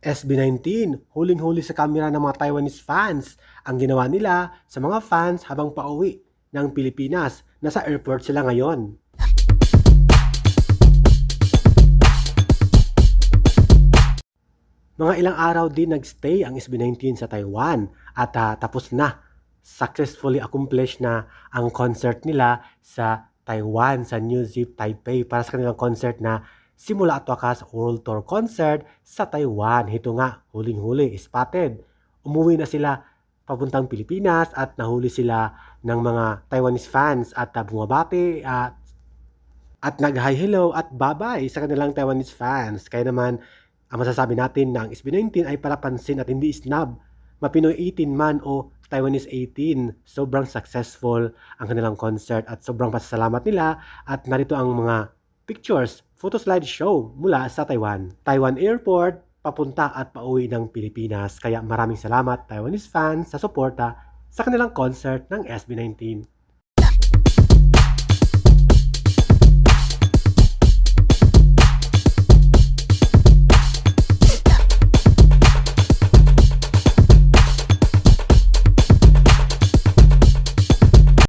SB19, huling-huli sa kamera ng mga Taiwanese fans. Ang ginawa nila sa mga fans habang pauwi ng Pilipinas. Nasa airport sila ngayon. Mga ilang araw din nagstay ang SB19 sa Taiwan at ah, tapos na. Successfully accomplished na ang concert nila sa Taiwan, sa New Zip Taipei para sa kanilang concert na simula at wakas World Tour Concert sa Taiwan. Ito nga, huling-huli, spotted. Umuwi na sila papuntang Pilipinas at nahuli sila ng mga Taiwanese fans at uh, bumabati at at nag-hi hello at bye-bye sa kanilang Taiwanese fans. Kaya naman, ang masasabi natin na ang SB19 ay palapansin at hindi snub. Mapinoy 18 man o Taiwanese 18. Sobrang successful ang kanilang concert at sobrang pasasalamat nila at narito ang mga pictures, photo slideshow mula sa Taiwan. Taiwan Airport, papunta at pauwi ng Pilipinas. Kaya maraming salamat Taiwanese fans sa suporta sa kanilang concert ng SB19.